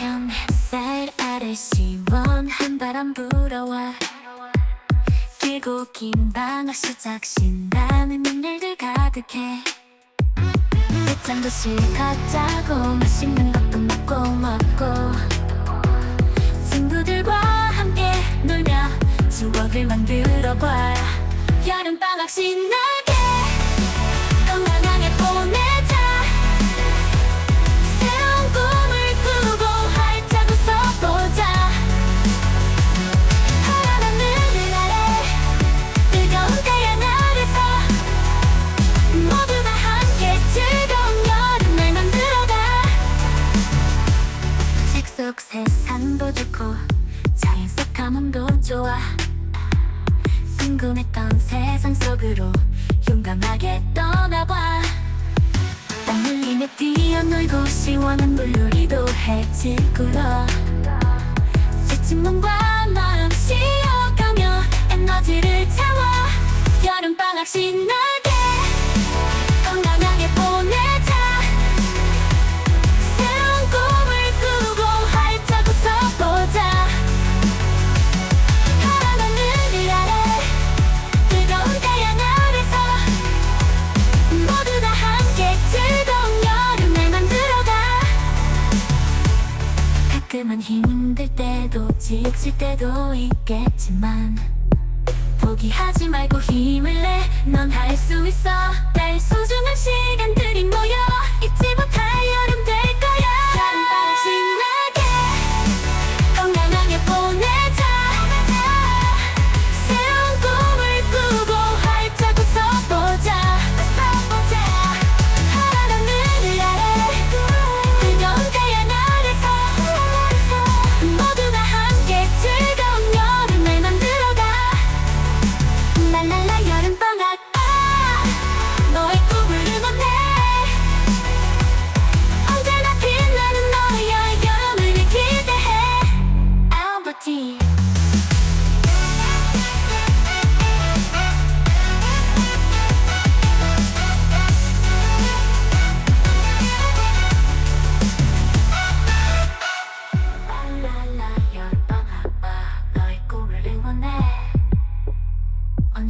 날 시원한 바람 불어와. 길고 긴 방학 시작 신나는 일들 가득해. 늦잠도 실컷 자고 맛있는 것도 먹고 먹고. 친구들과 함께 놀며 추억을 만들어봐. 여름방학 신나 책속 세상도 좋고 자연 속 감흥도 좋아. 궁금했던 세상 속으로 용감하게 떠나봐. 땀 흘리며 뛰어놀고 시원한 물놀이도 해질 꿀어 지친 몸과 마음 쉬 가끔은 힘들 때도 지칠 때도 있겠지만 포기하지 말고 힘을 내. 넌 할 수 있어. 날 소중한 시간들이 모여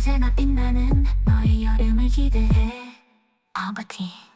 언제나 빛나는 너의 여름을 기대해. 아버티